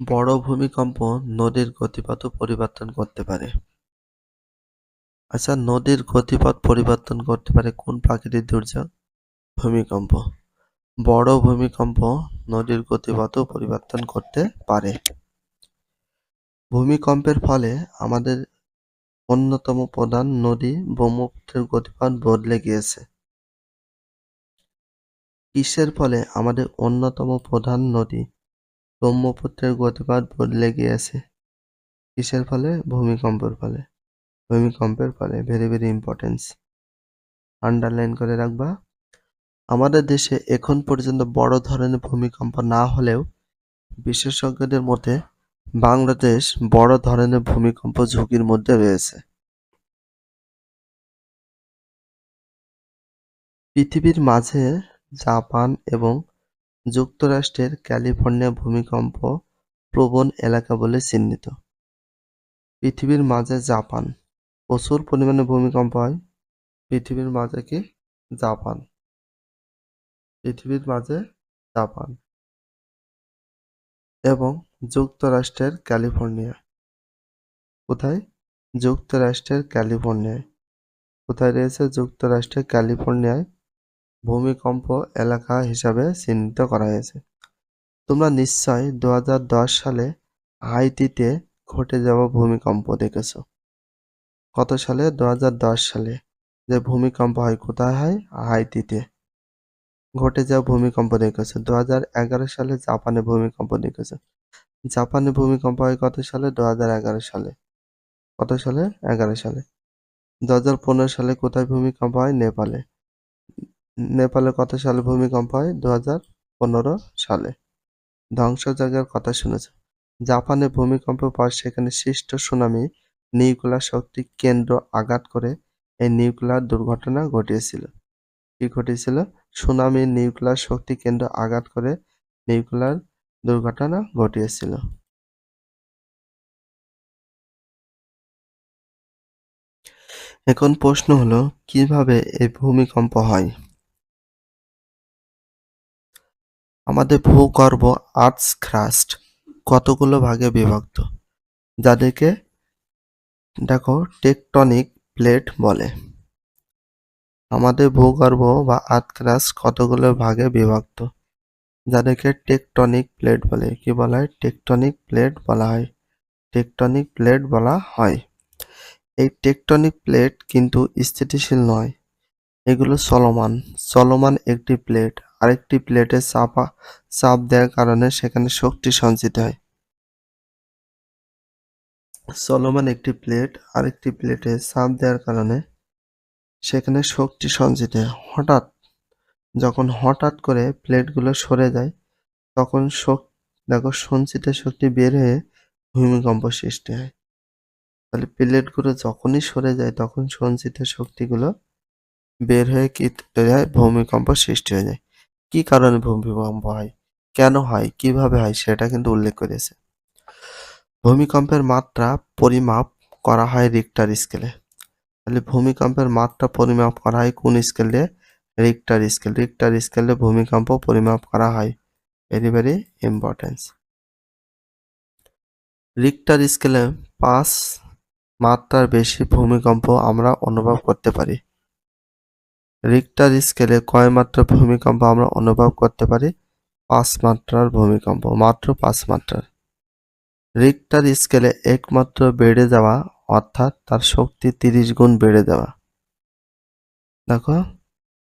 বড় ভূমিকম্প নদীর গতিপথও পরিবর্তন করতে পারে। আচ্ছা নদীর গতিপথ পরিবর্তন করতে পারে কোন প্রাকৃতিক দুর্যোগ? ভূমিকম্প। বড় ভূমিকম্প নদীর গতিপথও পরিবর্তন করতে পারে। ভূমিকম্পের ফলে আমাদের অন্যতম প্রধান নদী ব্রহ্মপুত্রের গতিপথ বদলে গিয়েছে। কিসের ফলে আমাদের অন্যতম প্রধান নদী ব্রহ্মপুত্রের গতিপথ বদলে গিয়েছে কিসের ফলে? ভূমিকম্পের ফলে। ভূমিকম্পের ফলে ভেরি ভেরি ইম্পর্টেন্স আন্ডারলাইন করে রাখবা। আমাদের দেশে এখন পর্যন্ত বড় ধরনের ভূমিকম্প না হলেও বিশেষজ্ঞদের মতে বাংলাদেশ বড় ধরনের ভূমিকম্প ঝুঁকির মধ্যে রয়েছে। পৃথিবীর মাঝে জাপান এবং যুক্তরাষ্ট্রের ক্যালিফোর্নিয়া ভূমিকম্প প্রবণ এলাকা বলে চিহ্নিত। পৃথিবীর মাঝে জাপান। প্রচুর পরিমাণে ভূমিকম্প হয় পৃথিবীর মাঝে কি? জাপান। পৃথিবীর মাঝে জাপান। এবং যুক্তরাষ্ট্রের ক্যালিফোর্নিয়া। কোথায়? যুক্তরাষ্ট্রের ক্যালিফোর্নিয়ায়। কোথায় রয়েছে যুক্তরাষ্ট্রের ক্যালিফোর্নিয়ায়? ভূমিকম্প এলাকা হিসাবে চিহ্নিত করা হয়েছে। তোমরা নিশ্চয় দু হাজার দশ সালে হাইতিতে ঘটে যাওয়া ভূমিকম্প দেখেছ। কত সালে? দু হাজার দশ সালে। যে ভূমিকম্প হয়, কোথায় হয়? হাইতিতে ঘটে যাওয়া ভূমিকম্প দেখেছ। দু সালে জাপানে ভূমিকম্প দেখেছ। জাপানে ভূমিকম্প হয় কত সালে? দুহাজার এগারো সালে। কত সালে? এগারো সালে। দু হাজার পনেরো সালে কোথায় ভূমিকম্প হয়? নেপালে। নেপালে কত সালে ভূমিকম্প হয় দু হাজার পনেরো সালে। ধ্বংস জায়গার কথা শুনেছ। জাপানে ভূমিকম্পের পর সেখানে সৃষ্ট সুনামি, নিউক্লিয়ার শক্তি কেন্দ্র আঘাত করে এই নিউক্লিয়ার দুর্ঘটনা ঘটিয়েছিল। কি ঘটেছিল সুনামি, নিউক্লিয়ার শক্তি কেন্দ্র আঘাত করে নিউক্লিয়ার দুর্ঘটনা ঘটিয়েছিল। এখন প্রশ্ন হলো, কীভাবে এই ভূমিকম্প হয়? আমাদের ভূগর্ভ আর্থস ক্রাস্ট কতগুলো ভাগে বিভক্ত? যাদেরকে দেখো টেকটনিক প্লেট বলে। আমাদের ভূগর্ভ বা আর্থ ক্রাস্ট কতগুলো ভাগে বিভক্ত? যাদেরকে টেকটনিক প্লেট বলে। কি বলা হয়? টেকটনিক প্লেট বলা হয়। টেকটনিক প্লেট বলা হয়। এই টেকটনিক প্লেট কিন্তু স্থিতিশীল নয়। এগুলো চলমান চলমান একটি প্লেট। আরেকটি প্লেটে চাপা চাপ দেওয়ার কারণে সেখানে শক্তি সঞ্চিত হয়। চলমান একটি প্লেট আরেকটি প্লেটে চাপ দেওয়ার কারণে সেখানে শক্তি সঞ্চিত হয়। হঠাৎ যখন হঠাৎ করে প্লেটগুলো সরে যায়, তখন শক্তি দেখো সঞ্চিত শক্তি বের হয়ে ভূমিকম্প সৃষ্টি হয়। তাহলে প্লেটগুলো যখনই সরে যায়, তখন সঞ্চিত শক্তিগুলো বের হয়ে কি ভূমিকম্প সৃষ্টি হয়ে যায়। কি কারণে ভূমিকম্প হয়? কেন হয়? কীভাবে হয়? সেটা কিন্তু উল্লেখ করেছে। ভূমিকম্পের মাত্রা পরিমাপ করা হয় রিক্টার স্কেলে তাহলে ভূমিকম্পের মাত্রা পরিমাপ করা হয় কোন স্কেলে রিক্টার স্কেল রিক্টার স্কেলে ভূমিকম্প পরিমাপ করা হয়। ভেরি ভেরি ইম্পর্টেন্স রিক্টার স্কেলে পাঁচ মাত্রার বেশি ভূমিকম্প আমরা অনুভব করতে পারি। রিক্টার স্কেলে কয় মাত্রার ভূমিকম্প আমরা অনুভব করতে পারি? পাঁচ মাত্রার ভূমিকম্প, মাত্র পাঁচ মাত্রার। রিক্টার স্কেলে একমাত্র বেড়ে যাওয়া, অর্থাৎ তার শক্তি তিরিশ গুণ বেড়ে যাওয়া। দেখো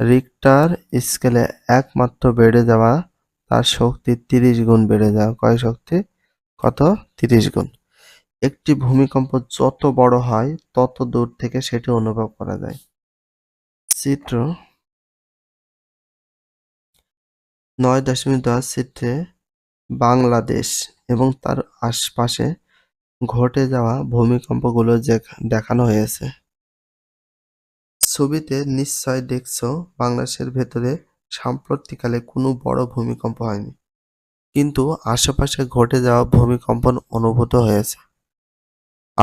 রিক্টার স্কেলে একমাত্র বেড়ে যাওয়া, তার শক্তি তিরিশ গুণ বেড়ে যাওয়া। কয় শক্তি? কত? তিরিশ গুণ। একটি ভূমিকম্প যত বড় হয়, তত দূর থেকে সেটি অনুভব করা যায়। চিত্র নয় দশমিক দশ চিত্রে বাংলাদেশ এবং তার আশপাশে ঘটে যাওয়া ভূমিকম্পগুলো দেখানো হয়েছে। ছবিতে নিশ্চয় দেখছ বাংলাদেশের ভেতরে সাম্প্রতিককালে কোনো বড় ভূমিকম্প হয়নি, কিন্তু আশেপাশে ঘটে যাওয়া ভূমিকম্প অনুভূত হয়েছে।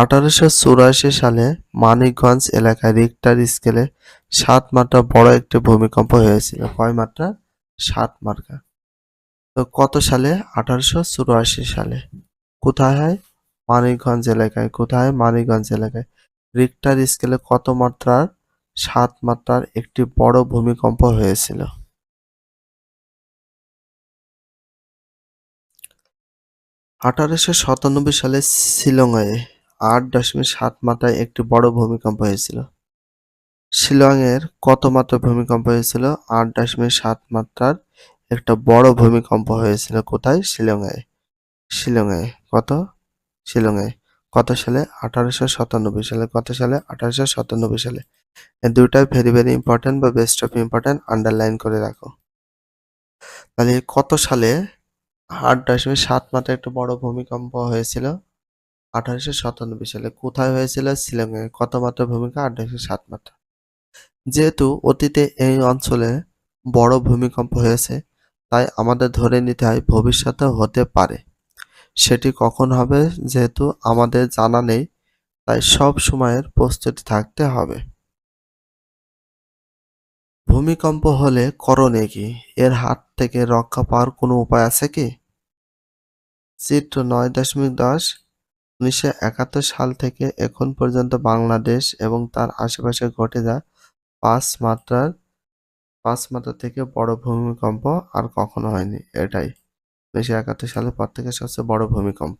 আঠারোশো চুরাশি সালে মানিকগঞ্জ এলাকায় রিক্টার স্কেলে সাত মাত্রা বড় একটি ভূমিকম্প হয়েছিল। কয় মাত্রা? সাত মার্কা তো কত সালে? আঠারোশো চুরাশি সালে। কোথায় হয়? মানিকগঞ্জ এলাকায়। কোথায় মানিকগঞ্জ এলাকায়। রিক্টার স্কেলে কত মাত্রার সাত মাত্রার একটি বড় ভূমিকম্প হয়েছিল। আঠারোশো সাতানব্বই সালে শিলংয়ে আট দশমিক সাত মাত্রায় একটি বড় ভূমিকম্প হয়েছিল। শিলংয়ের কত মাত্রার ভূমিকম্প হয়েছিল? আট দশমিক সাত মাত্রার একটা বড় ভূমিকম্প হয়েছিল কোথায়? শিলংয়ে। শিলংয়ে। কত? শিলংয়ে। কত সালে? আঠারোশো সাতানব্বই সালে। কত সালে? আঠারোশো সাতানব্বই সালে। এই দুইটাই ভেরি ভেরি ইম্পর্টেন্ট বা বেস্ট অফ ইম্পর্টেন্ট আন্ডারলাইন করে রাখো। তাহলে কত সালে? আট দশমিক সাত মাত্রায় একটা বড় ভূমিকম্প হয়েছিল? আঠারোশো সাতানব্বই সালে কোথায় হয়েছিল? শিলংয়ে কত মাত্রা ভূমিকা? আঠারোশো সাত মাত্রা। যেহেতু অতীতে এই অঞ্চলে বড় ভূমিকম্প হয়েছে, তাই আমাদের ধরে নিতে হয় ভবিষ্যতে হতে পারে। সেটি কখন হবে যেহেতু আমাদের জানা নেই, তাই সব সময়ের প্রস্তুতি থাকতে হবে। ভূমিকম্প হলে করণে কি? এর হাত থেকে রক্ষা পাওয়ার কোনো উপায় আছে কি? চিত্র নয় দশমিক দশ উনিশশো একাত্তর সাল থেকে এখন পর্যন্ত বাংলাদেশ এবং তার আশেপাশে ঘটে যা পাঁচ মাত্রার, পাঁচ মাত্রা থেকে বড় ভূমিকম্প আর কখনো হয়নি, এটাই। উনিশশো একাত্তর সালের পর থেকে সবচেয়ে বড় ভূমিকম্প।